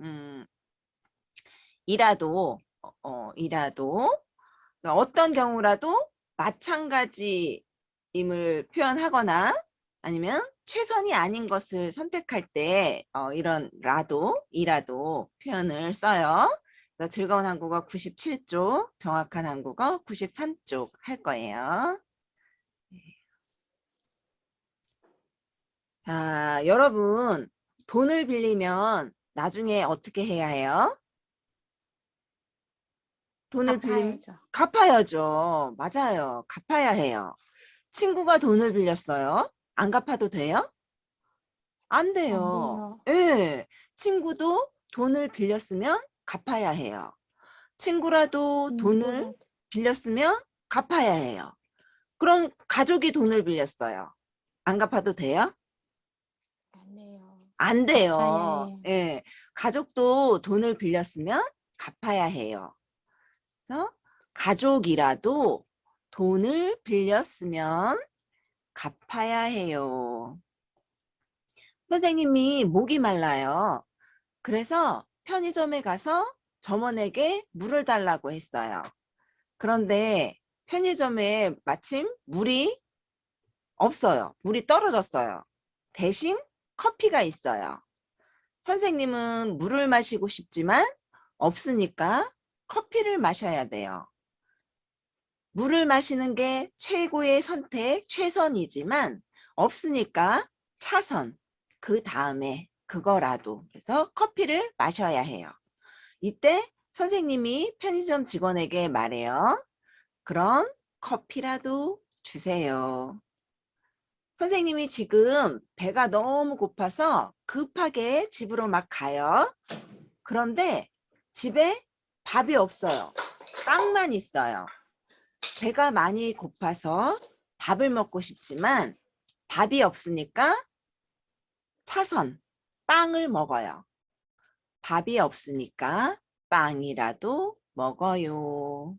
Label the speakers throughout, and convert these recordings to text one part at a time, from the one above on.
Speaker 1: 음, 이라도 어, 어, 이라도 그러니까 어떤 경우라도 마찬가지임을 표현하거나 아니면 최선이 아닌 것을 선택할 때 어, 이런 라도 이라도 표현을 써요. 그래서 즐거운 한국어 97쪽, 정확한 한국어 93쪽 할 거예요. 네. 자, 여러분 돈을 빌리면 나중에 어떻게 해야 해요? 돈을 빌리면
Speaker 2: 갚아야죠.
Speaker 1: 갚아야죠. 맞아요. 갚아야 해요. 친구가 돈을 빌렸어요. 안 갚아도 돼요? 안 돼요.
Speaker 2: 돼요.
Speaker 1: 예. 친구도 돈을 빌렸으면 갚아야 해요. 친구라도 돈을
Speaker 2: 친구라도.
Speaker 1: 빌렸으면 갚아야 해요. 그럼 가족이 돈을 빌렸어요. 안 갚아도 돼요?
Speaker 2: 안 돼요. 해요.
Speaker 1: 예. 가족도 돈을 빌렸으면 갚아야 해요. 그래서 가족이라도 돈을 빌렸으면 갚아야 해요. 선생님이 목이 말라요. 그래서 편의점에 가서 점원에게 물을 달라고 했어요. 그런데 편의점에 마침 물이 없어요. 물이 떨어졌어요. 대신 커피가 있어요. 선생님은 물을 마시고 싶지만 없으니까 커피를 마셔야 돼요. 물을 마시는 게 최고의 선택, 최선이지만 없으니까 차선, 그 다음에 그거라도. 그래서 커피를 마셔야 해요. 이때 선생님이 편의점 직원에게 말해요. 그럼 커피라도 주세요. 선생님이 지금 배가 너무 고파서 급하게 집으로 막 가요. 그런데 집에 밥이 없어요. 빵만 있어요. 배가 많이 고파서 밥을 먹고 싶지만 밥이 없으니까 차선, 빵을 먹어요. 밥이 없으니까 빵이라도 먹어요.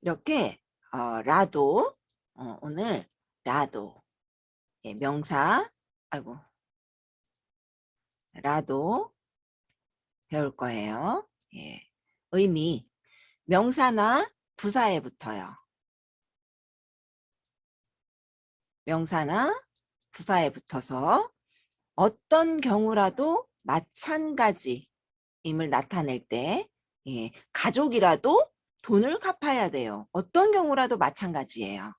Speaker 1: 이렇게 어, 라도 어, 오늘 라도 예, 명사 아이고 라도 배울 거예요. 예, 의미 명사나 부사에 붙어요. 명사나 부사에 붙어서 어떤 경우라도 마찬가지임을 나타낼 때 예, 가족이라도 돈을 갚아야 돼요. 어떤 경우라도 마찬가지예요.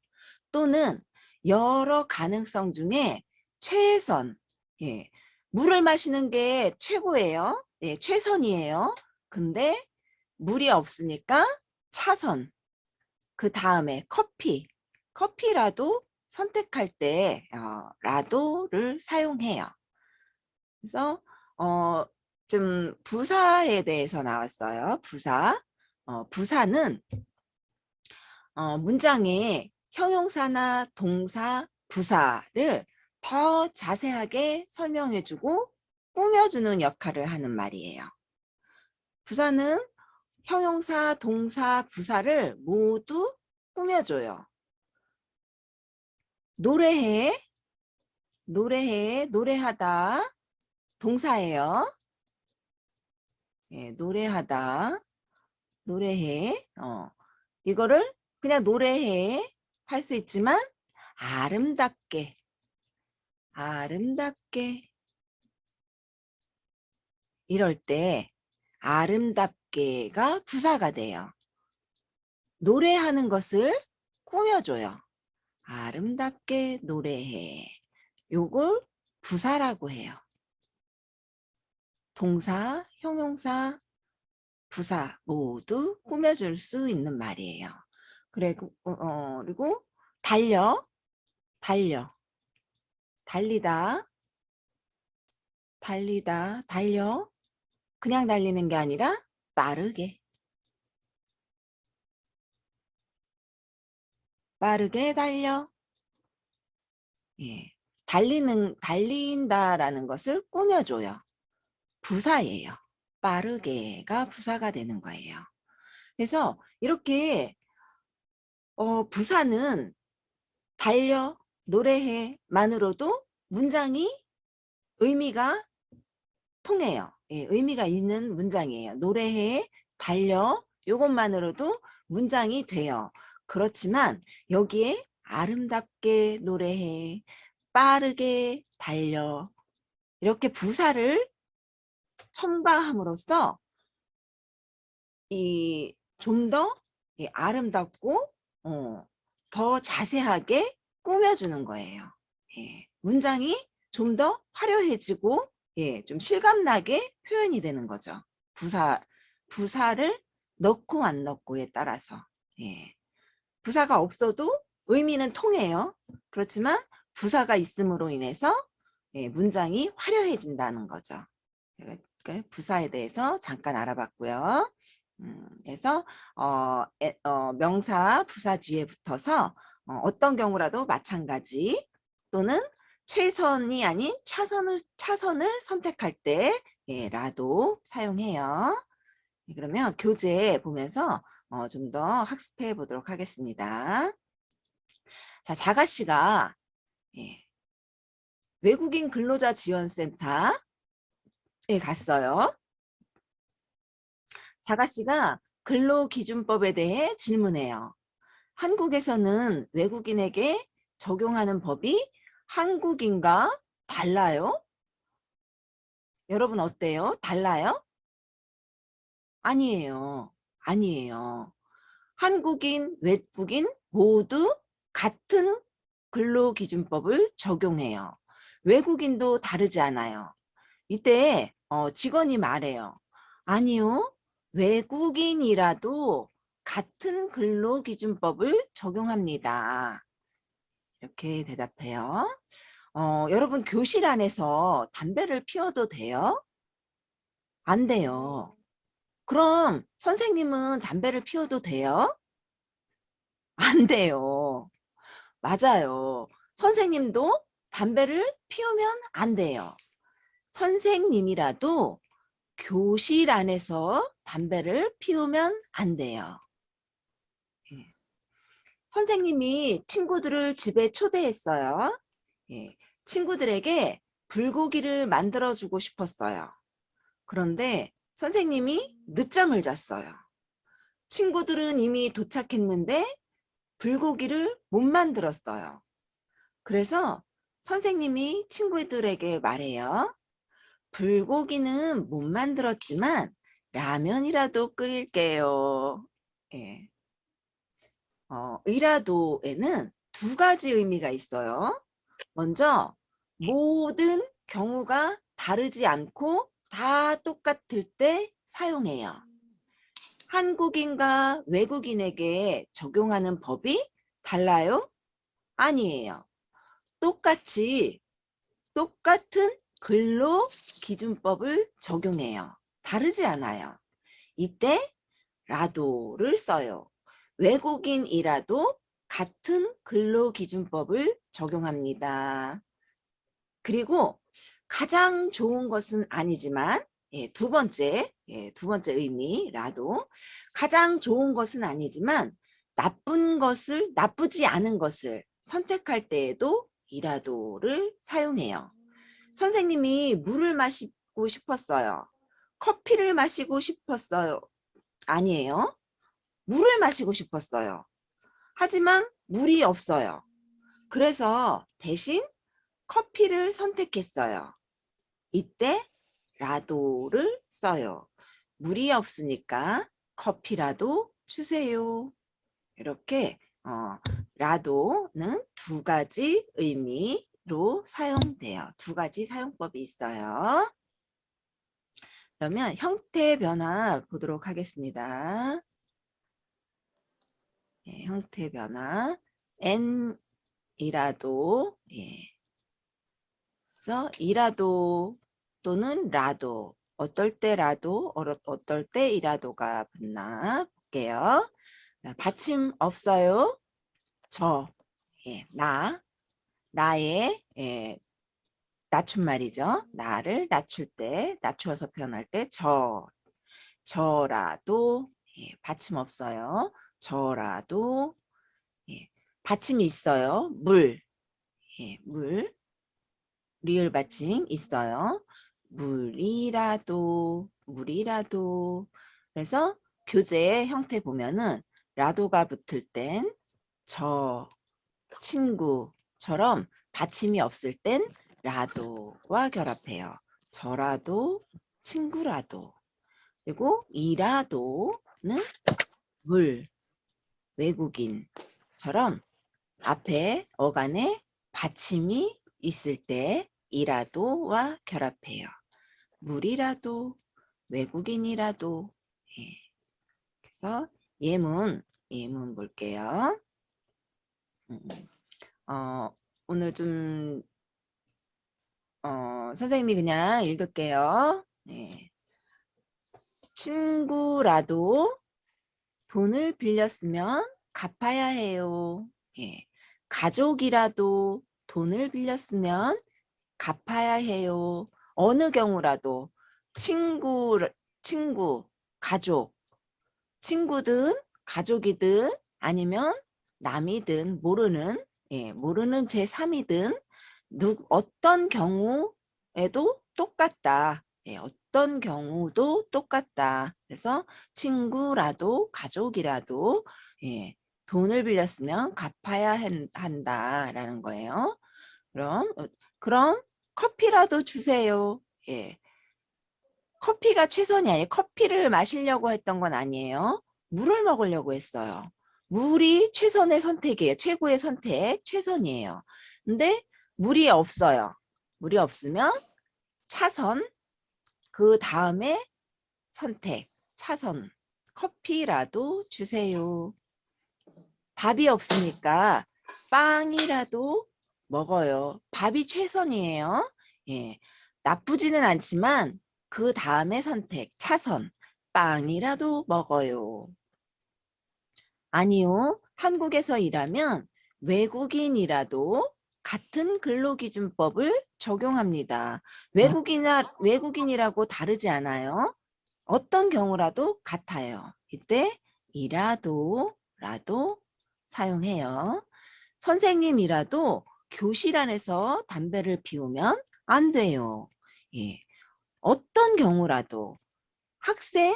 Speaker 1: 또는 여러 가능성 중에 최선, 예, 물을 마시는 게 최고예요. 예, 최선이에요. 근데 물이 없으니까 차선, 그 다음에 커피, 커피라도 선택할 때 어, 라도를 사용해요. 그래서 어, 좀 부사에 대해서 나왔어요. 부사. 어, 부사는 어, 문장에 형용사나 동사, 부사를 더 자세하게 설명해주고 꾸며주는 역할을 하는 말이에요. 부사는 형용사, 동사, 부사를 모두 꾸며줘요. 노래해, 노래해, 노래하다, 동사예요. 예, 노래하다, 노래해. 어, 이거를 그냥 노래해 할 수 있지만 아름답게, 아름답게 이럴 때 아름답게가 부사가 돼요. 노래하는 것을 꾸며줘요. 아름답게 노래해. 요걸 부사라고 해요. 동사, 형용사, 부사 모두 꾸며줄 수 있는 말이에요. 그리고, 어, 그리고 달려, 달려, 달리다, 달리다, 달려. 그냥 달리는 게 아니라 빠르게. 빠르게 달려. 예. 달리는, 달린다라는 것을 꾸며줘요. 부사예요. 빠르게가 부사가 되는 거예요. 그래서 이렇게 어, 부사는 달려, 노래해 만으로도 문장이 의미가 통해요. 예, 의미가 있는 문장이에요. 노래해, 달려, 요것만으로도 문장이 돼요. 그렇지만 여기에 아름답게 노래해, 빠르게 달려, 이렇게 부사를 첨가함으로써 이 좀 더 아름답고 어, 더 자세하게 꾸며주는 거예요. 예, 문장이 좀 더 화려해지고 예, 좀 실감나게 표현이 되는 거죠. 부사 부사를 넣고 안 넣고에 따라서 예. 부사가 없어도 의미는 통해요. 그렇지만 부사가 있음으로 인해서 예, 문장이 화려해진다는 거죠. 그러니까 부사에 대해서 잠깐 알아봤고요. 음, 그래서 어, 에, 어, 명사 부사 뒤에 붙어서 어, 떤 경우라도 마찬가지 또는 최선이 아닌 차선을 차선을 선택할 때 예, 라도 사용해요. 예, 그러면 교재 보면서 어, 좀 더 학습해 보도록 하겠습니다. 자, 자가 씨가 예, 외국인 근로자 지원센터에 갔어요. 자가 씨가 근로기준법에 대해 질문해요. 한국에서는 외국인에게 적용하는 법이 한국인과 달라요? 여러분 어때요? 달라요? 아니에요. 아니에요. 한국인, 외국인 모두 같은 근로기준법을 적용해요. 외국인도 다르지 않아요. 이때 어, 직원이 말해요. 아니요. 외국인이라도 같은 근로기준법을 적용합니다. 이렇게 대답해요. 어, 여러분 교실 안에서 담배를 피워도 돼요? 안 돼요. 그럼 선생님은 담배를 피워도 돼요? 안 돼요. 맞아요. 선생님도 담배를 피우면 안 돼요. 선생님이라도 교실 안에서 담배를 피우면 안 돼요. 예. 선생님이 친구들을 집에 초대했어요. 예. 친구들에게 불고기를 만들어 주고 싶었어요. 그런데 선생님이 늦잠을 잤어요. 친구들은 이미 도착했는데 불고기를 못 만들었어요. 그래서 선생님이 친구들에게 말해요. 불고기는 못 만들었지만 라면이라도 끓일게요. 예. 어, 이라도에는 두 가지 의미가 있어요. 먼저 모든 경우가 다르지 않고 다 똑같을 때 사용해요. 한국인과 외국인에게 적용하는 법이 달라요? 아니에요. 똑같이 똑같은 근로 기준법을 적용해요. 다르지 않아요. 이때 라도를 써요. 외국인이라도 같은 근로기준법을 적용합니다. 그리고 가장 좋은 것은 아니지만 예, 두 번째 예, 두 번째 의미라도 가장 좋은 것은 아니지만 나쁜 것을 나쁘지 않은 것을 선택할 때에도 이라도를 사용해요. 선생님이 물을 마시고 싶었어요. 커피를 마시고 싶었어요. 아니에요. 물을 마시고 싶었어요. 하지만 물이 없어요. 그래서 대신 커피를 선택했어요. 이때 라도를 써요. 물이 없으니까 커피라도 주세요. 이렇게 어, 라도는 두 가지 의미 로 사용돼요. 두 가지 사용법이 있어요. 그러면 형태 변화 보도록 하겠습니다. 예, 형태 변화 n이라도 예. 그래서 이라도 또는 라도 어떨 때라도 어떨 때 이라도가 붙나 볼게요. 받침 없어요. 저, 예, 나, 나의 예, 낮춤말이죠. 나를 낮출 때, 낮추어서 표현할 때 저, 저라도 예, 받침 없어요. 저라도 예, 받침이 있어요. 물, 예, 물, 리을 받침 있어요. 물이라도, 물이라도. 그래서 교재의 형태 보면은 라도가 붙을 땐 저, 친구 처럼 받침이 없을 땐 라도와 결합해요. 저라도, 친구라도. 그리고 이라도는 물, 외국인처럼 앞에 어간에 받침이 있을 때 이라도와 결합해요. 물이라도, 외국인이라도. 예. 그래서 예문, 예문 볼게요. 음, 어, 오늘 좀, 어, 선생님이 그냥 읽을게요. 네. 친구라도 돈을 빌렸으면 갚아야 해요. 예. 가족이라도 돈을 빌렸으면 갚아야 해요. 어느 경우라도 친구, 친구, 가족, 친구든 가족이든 아니면 남이든 모르는 예, 모르는 제3이든 누 어떤 경우에도 똑같다. 예, 어떤 경우도 똑같다. 그래서 친구라도 가족이라도 예, 돈을 빌렸으면 갚아야 한- 한다라는 거예요. 그럼 어, 그럼 커피라도 주세요. 예. 커피가 최선이 아니에요. 커피를 마시려고 했던 건 아니에요. 물을 먹으려고 했어요. 물이 최선의 선택이에요. 최고의 선택, 최선이에요. 근데 물이 없어요. 물이 없으면 차선, 그 다음에 선택, 차선. 커피라도 주세요. 밥이 없으니까 빵이라도 먹어요. 밥이 최선이에요. 예. 나쁘지는 않지만 그 다음에 선택, 차선. 빵이라도 먹어요. 아니요. 한국에서 일하면 외국인이라도 같은 근로기준법을 적용합니다. 외국이나 외국인이라고 다르지 않아요. 어떤 경우라도 같아요. 이때 이라도 라도 사용해요. 선생님이라도 교실 안에서 담배를 피우면 안 돼요. 예. 어떤 경우라도 학생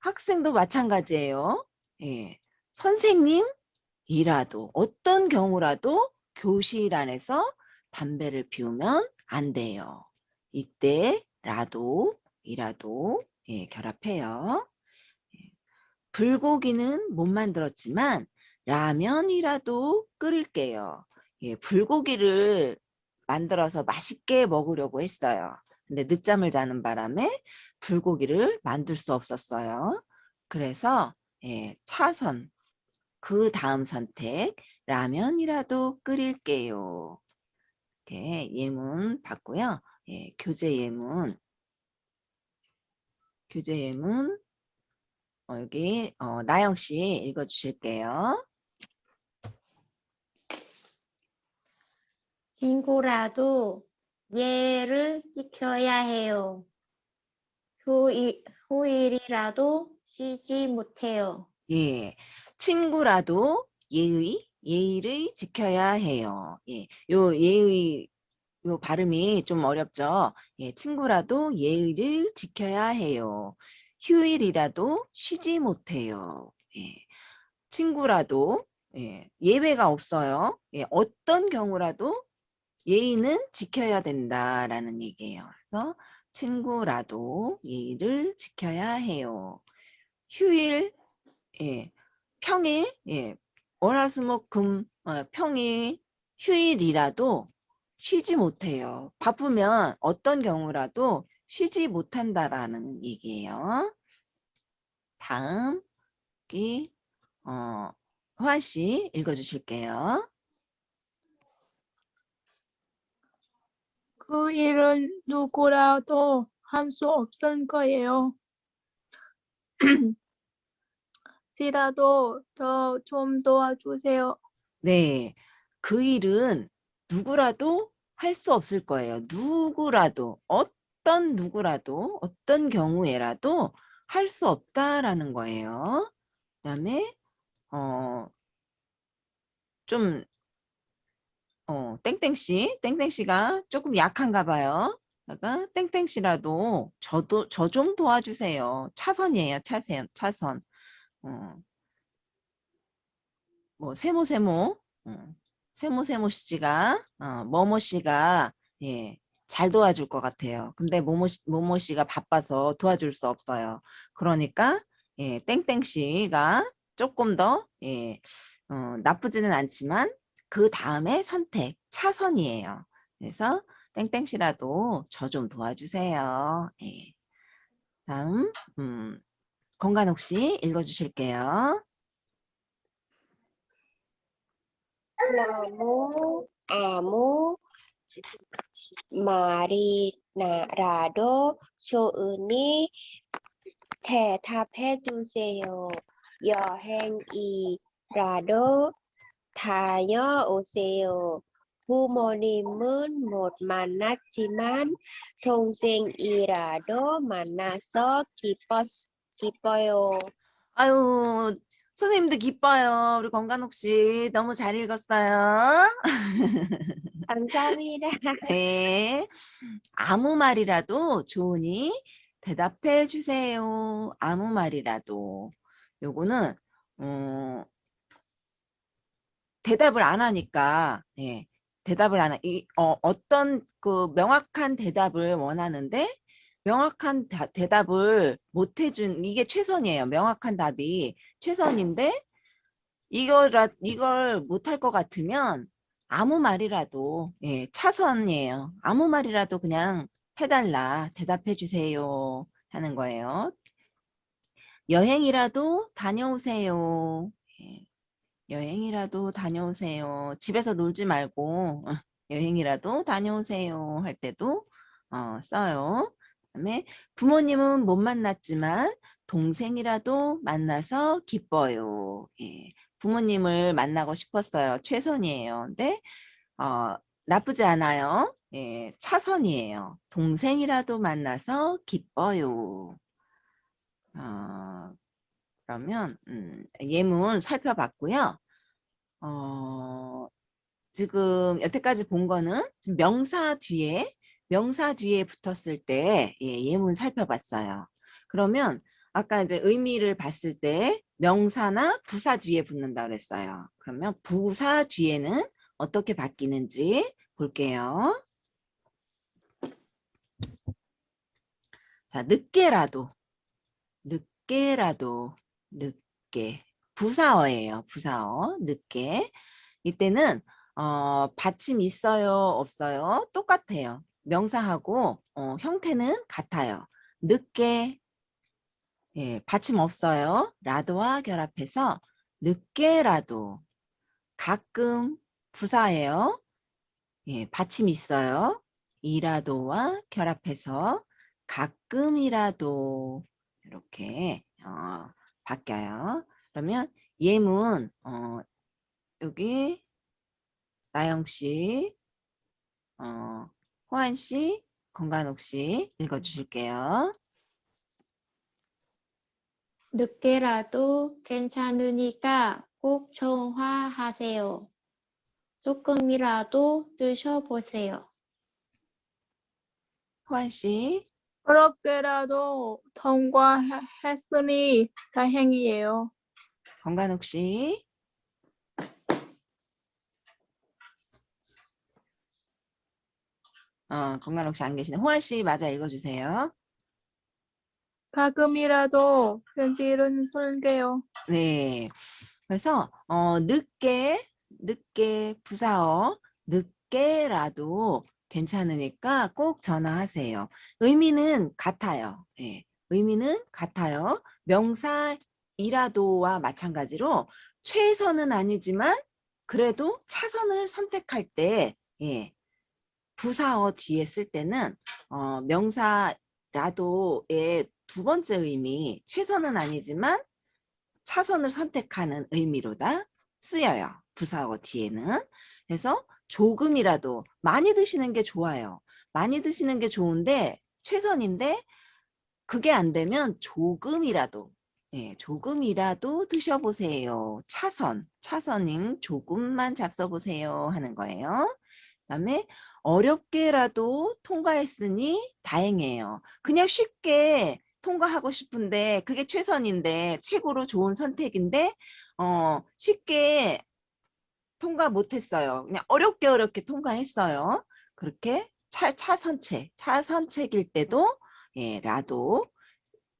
Speaker 1: 학생도 마찬가지예요. 예. 선생님이라도 어떤 경우라도 교실 안에서 담배를 피우면 안 돼요. 이때 라도 이라도 예, 결합해요. 예. 불고기는 못 만들었지만 라면이라도 끓일게요. 예, 불고기를 만들어서 맛있게 먹으려고 했어요. 근데 늦잠을 자는 바람에 불고기를 만들 수 없었어요. 그래서 예, 차선 그 다음 선택 라면이라도 끓일게요. 이렇게 예문 봤고요. 예, 교재 예문 교재 예문 어, 여기 어, 나영 씨 읽어주실게요.
Speaker 2: 친구라도 예를 지켜야 해요. 휴일, 휴일이라도 쉬지 못해요.
Speaker 1: 예, 친구라도 예의, 예의를 지켜야 해요. 예, 요 예의, 요 발음이 좀 어렵죠? 예, 친구라도 예의를 지켜야 해요. 휴일이라도 쉬지 못해요. 예, 친구라도 예, 예외가 없어요. 예, 어떤 경우라도 예의는 지켜야 된다라는 얘기예요. 그래서 친구라도 예의를 지켜야 해요. 휴일, 예, 평일, 예, 월화수목금, 어, 평일, 휴일이라도 쉬지 못해요. 바쁘면 어떤 경우라도 쉬지 못한다라는 얘기예요. 다음, 여기, 어, 호환 씨 읽어주실게요.
Speaker 3: 그 일을 누구라도 할 수 없을 거예요. 지라도 더좀 도와주세요.
Speaker 1: 네, 그 일은 누구라도 할 수 없을 거예요. 누구라도, 어떤 누구라도, 어떤 경우에라도 할 수 없다라는 거예요. 그 다음에 어, 좀 어, 땡땡씨, 땡땡씨가 조금 약한가 봐요. 다가 땡땡씨라도 저도 저 좀 도와주세요. 차선이에요. 차선 차선. 어. 뭐 세모 세모 어. 세모 세모 씨가 어, 뭐뭐 씨가 예. 잘 도와줄 것 같아요. 근데 모모 씨, 모모 씨가 바빠서 도와줄 수 없어요. 그러니까 예, 땡땡 씨가 조금 더 예, 어, 나쁘지는 않지만 그 다음에 선택 차선이에요. 그래서 땡땡 씨라도 저 좀 도와주세요. 예. 다음 음, 건간옥 씨 읽어주실게요.
Speaker 4: 나무, 아무, 마리나라도 좋으니 대답해 주세요. 여행이라도 다녀오세요. 부모님은 못 만났지만 동생이라도 만나서 기뻤, 기뻐요.
Speaker 1: 아유 선생님도 기뻐요. 우리 건간옥 씨 너무 잘 읽었어요.
Speaker 4: 감사합니다.
Speaker 1: 네. 아무 말이라도 좋으니 대답해 주세요. 아무 말이라도. 요거는 어, 대답을 안 하니까 예. 대답을 안 하, 이, 어, 어떤 그 명확한 대답을 원하는데 명확한 다- 대답을 못 해준 이게 최선이에요. 명확한 답이 최선인데 이거라 이걸 못할 것 같으면 아무 말이라도 예, 차선이에요. 아무 말이라도 그냥 해달라, 대답해 주세요 하는 거예요. 여행이라도 다녀오세요. 예, 여행이라도 다녀오세요. 집에서 놀지 말고 어, 여행이라도 다녀오세요 할 때도 어, 써요. 그다음에 부모님은 못 만났지만 동생이라도 만나서 기뻐요. 예, 부모님을 만나고 싶었어요. 최선이에요. 근데 어, 나쁘지 않아요. 예, 차선이에요. 동생이라도 만나서 기뻐요. 어, 그러면 음, 예문 살펴봤고요. 어, 지금 여태까지 본 거는 명사 뒤에 명사 뒤에 붙었을 때 예, 예문 살펴봤어요. 그러면 아까 이제 의미를 봤을 때 명사나 부사 뒤에 붙는다 그랬어요. 그러면 부사 뒤에는 어떻게 바뀌는지 볼게요. 자, 늦게라도, 늦게라도, 늦게. 부사어예요. 부사어. 늦게. 이때는 어, 받침 있어요, 없어요? 똑같아요. 명사하고 어, 형태는 같아요. 늦게 예, 받침 없어요. 라도와 결합해서 늦게라도 가끔 부사예요. 예, 받침 있어요. 이라도와 결합해서 가끔이라도 이렇게 어, 바뀌어요. 그러면 예문 어, 여기 나영 씨, 어, 호한 씨, 건간옥 씨 읽어주실게요.
Speaker 2: 늦게라도 괜찮으니까 꼭 전화하세요. 조금이라도 드셔보세요.
Speaker 1: 호한 씨,
Speaker 3: 어렵게라도 통과했으니 다행이에요.
Speaker 1: 건간옥 씨, 어, 씨안 계시네. 호한 씨 맞아 읽어주세요.
Speaker 3: 가끔이라도 편지를 쓸게요.
Speaker 1: 네. 그래서 어, 늦게 늦게 부사어 늦게라도 괜찮으니까 꼭 전화하세요. 의미는 같아요. 예. 의미는 같아요. 명사이라도와 마찬가지로 최선은 아니지만 그래도 차선을 선택할 때 예. 부사어 뒤에 쓸 때는 어, 명사라도의 두 번째 의미 최선은 아니지만 차선을 선택하는 의미로다 쓰여요. 부사어 뒤에는. 그래서 조금이라도 많이 드시는 게 좋아요. 많이 드시는 게 좋은데 최선인데 그게 안 되면 조금이라도 예, 조금이라도 드셔보세요. 차선, 차선인 조금만 잡숴보세요 하는 거예요. 그 다음에 어렵게라도 통과했으니 다행이에요. 그냥 쉽게 통과하고 싶은데 그게 최선인데 최고로 좋은 선택인데 어, 쉽게 통과 못했어요. 그냥 어렵게 어렵게 통과했어요. 그렇게 차, 차선책, 차선책일 때도 예, 라도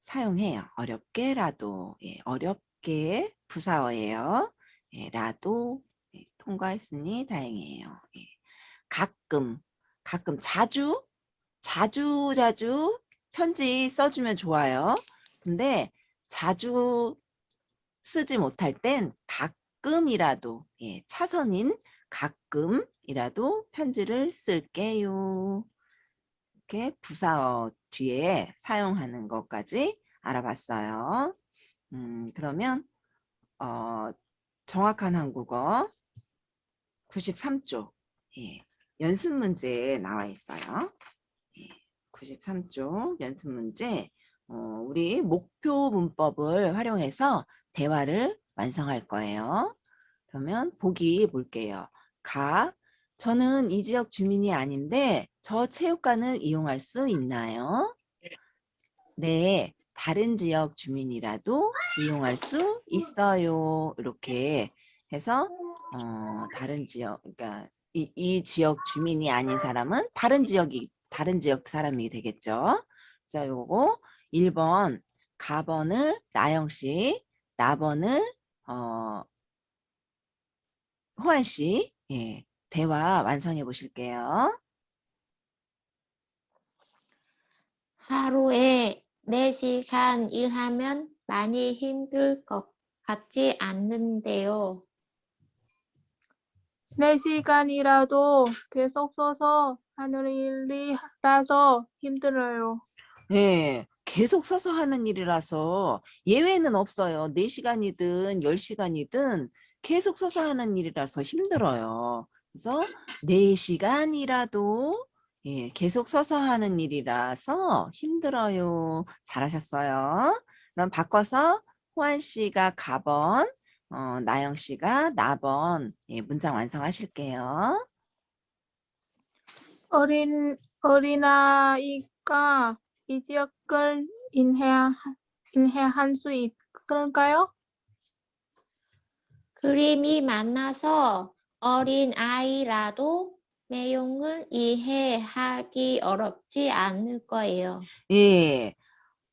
Speaker 1: 사용해요. 어렵게라도 예, 어렵게 부사어예요. 예, 라도 예, 통과했으니 다행이에요. 예. 가끔, 가끔 자주, 자주 자주 편지 써주면 좋아요. 근데 자주 쓰지 못할 땐 가끔이라도 예, 차선인 가끔이라도 편지를 쓸게요. 이렇게 부사어 뒤에 사용하는 것까지 알아봤어요. 음, 그러면 어, 정확한 한국어 93쪽 예, 연습 문제에 나와 있어요. 예, 93쪽 연습 문제 어, 우리 목표 문법을 활용해서 대화를 완성할 거예요. 그러면 보기 볼게요. 가, 저는 이 지역 주민이 아닌데 저 체육관을 이용할 수 있나요? 네, 다른 지역 주민이라도 이용할 수 있어요. 이렇게 해서 어, 다른 지역, 그러니까 이, 이 지역 주민이 아닌 사람은 다른 지역이 다른 지역 사람이 되겠죠. 자, 요거 1번 가번을 나영 씨, 나번을 어, 호한 씨, 예, 대화 완성해 보실게요.
Speaker 2: 하루에 4시간 일하면 많이 힘들 것 같지 않는데요.
Speaker 3: 네 시간이라도 계속 써서 하는 일이라서 힘들어요.
Speaker 1: 예, 계속 서서 하는 일이라서 예외는 없어요. 4시간이든 10시간이든 계속 서서 하는 일이라서 힘들어요. 그래서 4시간이라도 예, 계속 서서 하는 일이라서 힘들어요. 잘하셨어요. 그럼 바꿔서 호한 씨가 가번, 어, 나영 씨가 나번 예, 문장 완성하실게요.
Speaker 3: 어린 어린아이가 이 지역을 인해 인해할 수 있을까요?
Speaker 2: 그림이 많아서 어린 아이라도 내용을 이해하기 어렵지 않을 거예요.
Speaker 1: 예,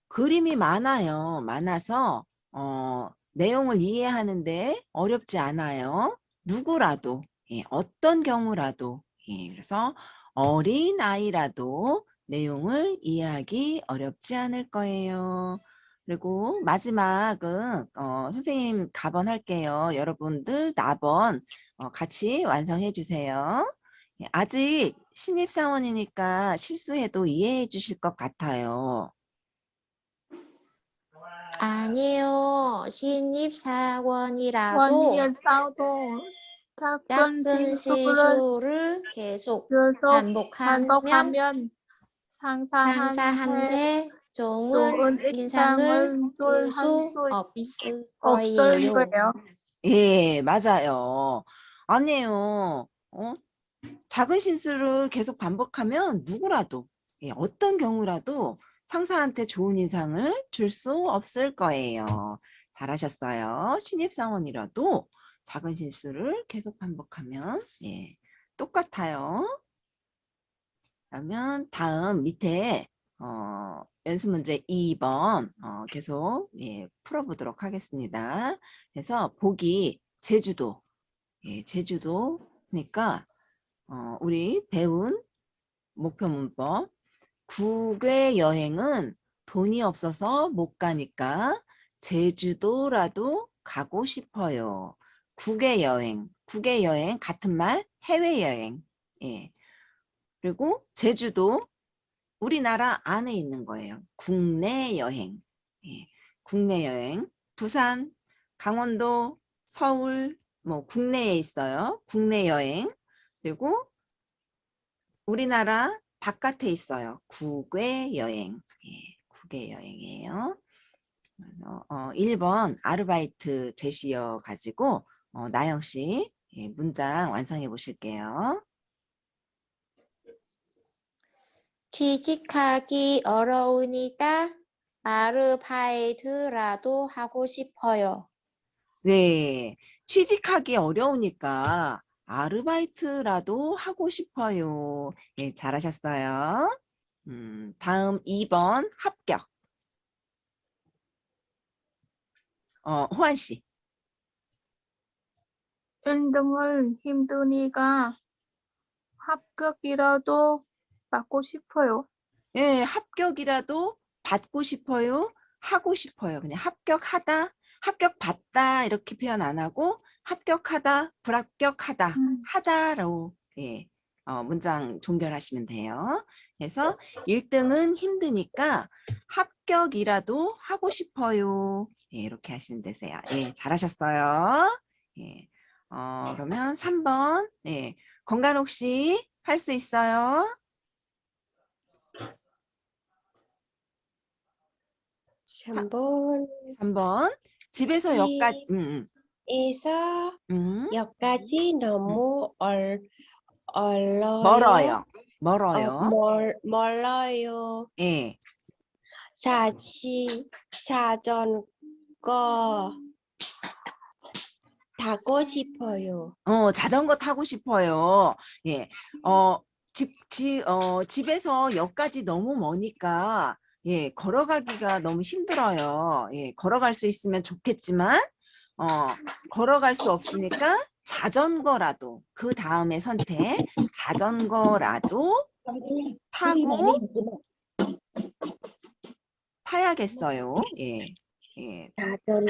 Speaker 1: 그림이 많아요. 많아서 어, 내용을 이해하는데 어렵지 않아요. 누구라도, 예, 어떤 경우라도, 예, 그래서 어린 아이라도 내용을 이해하기 어렵지 않을 거예요. 그리고 마지막은 어, 선생님 가번 할게요. 여러분들 나번 어, 같이 완성해 주세요. 예, 아직 신입사원이니까 실수해도 이해해 주실 것 같아요.
Speaker 2: 아니요, 신입사원이라도
Speaker 3: 원이라도 작은 실수를
Speaker 2: 계속
Speaker 3: 계속
Speaker 2: 반복하면
Speaker 3: 반복하면 상사한테
Speaker 2: 상사한테 좋은
Speaker 3: 좋은
Speaker 2: 인상을
Speaker 3: 인상을 줄줄수수
Speaker 2: 없을
Speaker 3: 없을
Speaker 2: 거예요.
Speaker 3: 거예요.
Speaker 1: 예, 맞아요. 아니에요. 어? 작은 실수를 계속 반복하면 누구라도, 예, 어떤 경우라도 상사한테 좋은 인상을 줄 수 없을 거예요. 잘하셨어요. 신입사원이라도 작은 실수를 계속 반복하면, 예, 똑같아요. 그러면 다음 밑에, 어, 연습 문제 2번, 어, 계속, 예, 풀어보도록 하겠습니다. 그래서 보기 제주도 예, 제주도니까 어, 우리 배운 목표 문법 국외 여행은 돈이 없어서 못 가니까 제주도라도 가고 싶어요. 국외 여행, 국외 여행 같은 말 해외 여행. 예. 그리고 제주도 우리나라 안에 있는 거예요. 국내 여행. 예. 국내 여행. 부산, 강원도, 서울, 뭐 국내에 있어요. 국내 여행. 그리고 우리나라 바깥에 있어요. 국외 여행. 예, 국외 여행이에요. 그래서 어, 1번 아르바이트 제시어 가지고 어, 나영 씨 예, 문장 완성해 보실게요.
Speaker 2: 취직하기 어려우니까 아르바이트라도 하고 싶어요.
Speaker 1: 네. 취직하기 어려우니까 아르바이트라도 하고 싶어요. 예, 잘하셨어요. 음, 다음 2번 합격. 어, 호한 씨.
Speaker 3: 1등을 힘드니까 합격이라도 받고 싶어요.
Speaker 1: 예, 합격이라도 받고 싶어요. 하고 싶어요. 그냥 합격하다, 합격받다 이렇게 표현 안 하고 합격하다, 불합격하다,
Speaker 3: 음.
Speaker 1: 하다로 예, 어, 문장 종결하시면 돼요. 그래서 1등은 힘드니까 합격이라도 하고 싶어요. 예, 이렇게 하시면 되세요. 예, 잘하셨어요. 예, 어, 그러면 3번 예, 건간옥 씨할수 있어요?
Speaker 4: 3번
Speaker 1: 3번 집에서
Speaker 4: 이-
Speaker 1: 역까지 음,
Speaker 4: 에서
Speaker 1: 음, 음.
Speaker 4: 역까지 너무 얼, 얼어요.
Speaker 1: 멀어요.
Speaker 4: 어,
Speaker 1: 멀어요.
Speaker 4: 멀, 멀어요.
Speaker 1: 예.
Speaker 4: 자치, 자전거 타고 싶어요.
Speaker 1: 어, 자전거 타고 싶어요. 예. 어, 집, 지, 어, 집에서 역까지 너무 머니까, 예, 걸어가기가 너무 힘들어요. 예, 걸어갈 수 있으면 좋겠지만, 어, 걸어갈 수 없으니까 자전거라도, 그 다음에 선택, 자전거라도 타고 타야겠어요. 예. 예.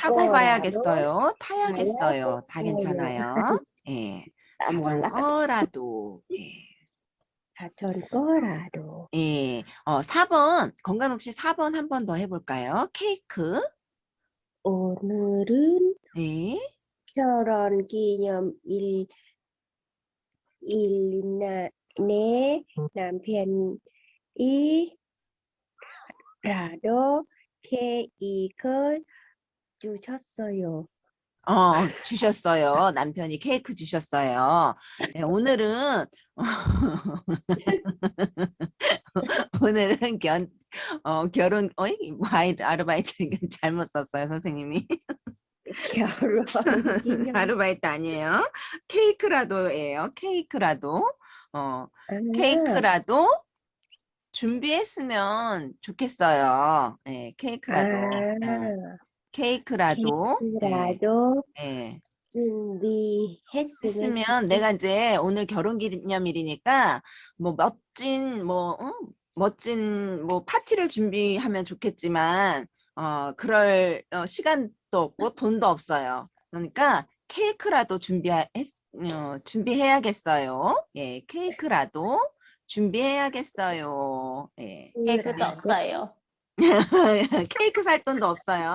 Speaker 1: 타고 가야겠어요. 타야겠어요. 다. 괜찮아요. 예. 자전거라도. 예.
Speaker 4: 자전거라도
Speaker 1: 예. 어, 4번. 건강욱 씨 4번 한 번 더 해볼까요? 케이크.
Speaker 4: 오늘은
Speaker 1: 네.
Speaker 4: 결혼 기념일 일이나 내 남편이 라도 케이크 주셨어요.
Speaker 1: 어, 주셨어요. 남편이 케이크 주셨어요. 네, 오늘은, 오늘은 견, 어, 결혼, 어이, 뭐 아르바이트 잘못 썼어요, 선생님이.
Speaker 4: 기념
Speaker 1: 아르바이트 아니에요. 케이크라도예요. 케이크라도. 어, 케이크라도 준비했으면 좋겠어요. 예, 케이크라도. 어,
Speaker 4: 아,
Speaker 1: 케이크라도. 예,
Speaker 4: 케이크라도
Speaker 1: 예.
Speaker 4: 준비했으면
Speaker 1: 했으면 내가 이제 오늘 결혼 기념일이니까 뭐 멋진 뭐 어? 멋진 뭐 파티를 준비하면 좋겠지만 어 그럴 어, 시간 도 없고 돈도 없어요. 그러니까 케이크라도 준비해 어, 준비해야겠어요. 예, 케이크라도 준비해야겠어요. 예.
Speaker 2: 케이크도 없어요.
Speaker 1: 케이크 살 돈도 없어요.